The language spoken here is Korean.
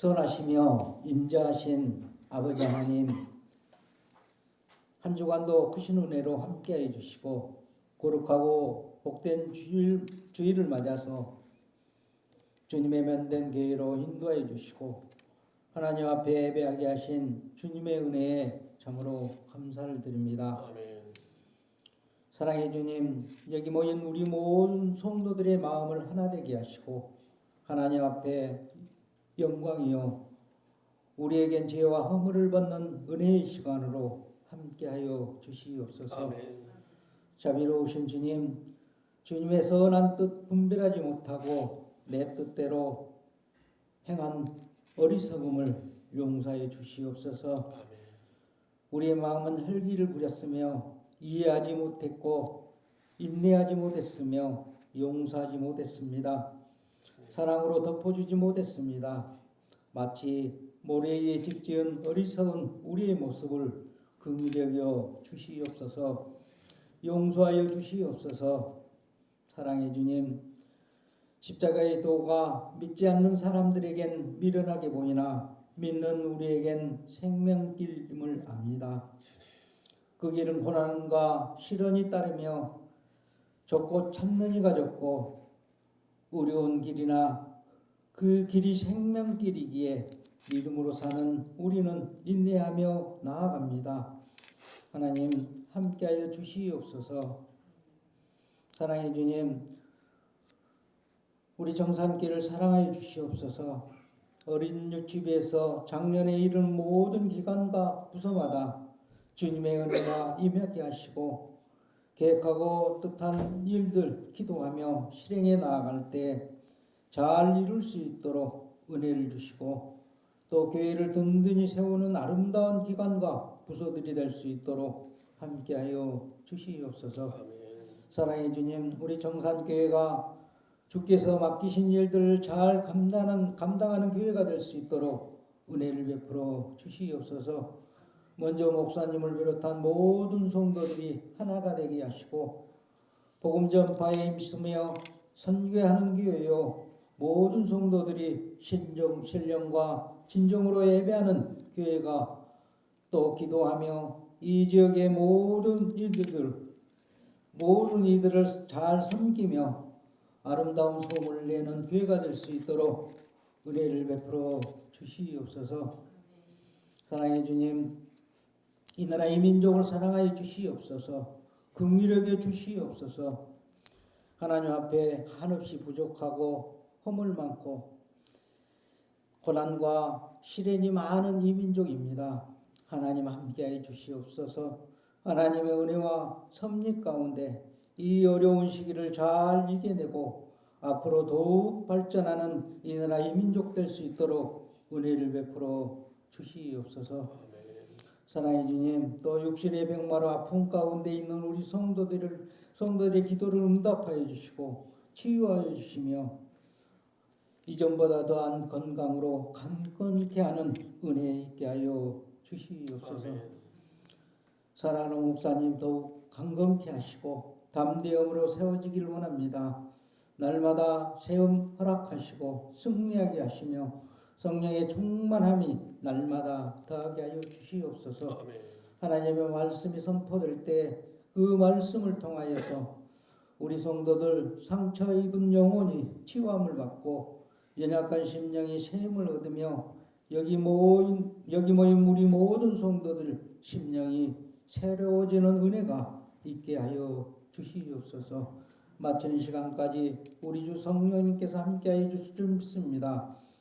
선하시며 인자하신 아버지 하나님 한 주간도 크신 은혜로 함께해 주시고 거룩하고 복된 주일, 주일을 맞아서 주님의 면된 교회로 인도해 주시고 하나님 앞에 예배하게 하신 주님의 은혜에 참으로 감사를 드립니다. 아멘. 사랑해 주님 여기 모인 우리 모든 성도들의 마음을 하나 되게 하시고 하나님 앞에 영광이요 우리에겐 죄와 허물을 받는 은혜의 시간으로 함께하여 주시옵소서. 아멘. 자비로우신 주님, 주님의 선한 뜻 분별하지 못하고 내 뜻대로 행한 어리석음을 용서해 주시옵소서. 아멘. 우리의 마음은 헬기를 부렸으며 이해하지 못했고 인내하지 못했으며 용서하지 못했습니다. 사랑으로 덮어주지 못했습니다. 마치 모래 위에 집지은 어리석은 우리의 모습을 긍휼히 주시옵소서. 용서하여 주시옵소서. 사랑해 주님. 십자가의 도가 믿지 않는 사람들에겐 미련하게 보이나 믿는 우리에겐 생명길임을 압니다. 그 길은 고난과 시련이 따르며 좁고 찾는 이가 적고 어려운 길이나 그 길이 생명길이기에 믿음으로 사는 우리는 인내하며 나아갑니다. 하나님 함께하여 주시옵소서. 사랑해 주님, 우리 정산길을 사랑하여 주시옵소서. 어린 유치부에서 작년에 이른 모든 기관과 부서마다 주님의 은혜가 임하게 하시고 계획하고 뜻한 일들 기도하며 실행해 나아갈 때 잘 이룰 수 있도록 은혜를 주시고 또 교회를 든든히 세우는 아름다운 기관과 부서들이 될 수 있도록 함께하여 주시옵소서. 사랑해 주님, 우리 정산교회가 주께서 맡기신 일들을 잘 감당하는, 감당하는 교회가 될 수 있도록 은혜를 베풀어 주시옵소서. 먼저 목사님을 비롯한 모든 성도들이 하나가 되게 하시고 복음 전파에 힘쓰며 선교하는 교회요 모든 성도들이 신정 신령과 진정으로 예배하는 교회가 또 기도하며 이 지역의 모든 이들을 모든 이들을 잘 섬기며 아름다운 소문을 내는 교회가 될 수 있도록 은혜를 베풀어 주시옵소서. 사랑해 주님, 이 나라 이 민족을 사랑하여 주시옵소서. 긍휼하게 주시옵소서. 하나님 앞에 한없이 부족하고 허물 많고 고난과 시련이 많은 이 민족입니다. 하나님 함께하여 주시옵소서. 하나님의 은혜와 섭리 가운데 이 어려운 시기를 잘 이겨내고 앞으로 더욱 발전하는 이 나라 이 민족 될 수 있도록 은혜를 베풀어 주시옵소서. 사랑해 주님, 또 육신의 병마로 아픔 가운데 있는 우리 성도들을 성도들의 기도를 응답하여 주시고 치유하여 주시며 이전보다 더한 건강으로 강건케 하는 은혜 있게 하여 주시옵소서. 사랑하는 목사님 더욱 강건케 하시고 담대함으로 세워지길 원합니다. 날마다 세움 허락하시고 승리하게 하시며 성령의 충만함이 날마다 더하게 하여 주시옵소서. 아멘. 하나님의 말씀이 선포될 때 그 말씀을 통하여서 우리 성도들 상처 입은 영혼이 치유함을 받고 연약한 심령이 샘을 얻으며 여기 모인 여기 모인 우리 모든 성도들 심령이 새로워지는 은혜가 있게 하여 주시옵소서. 마치는 시간까지 우리 주 성령님께서 함께하여 주실 줄 믿습니다.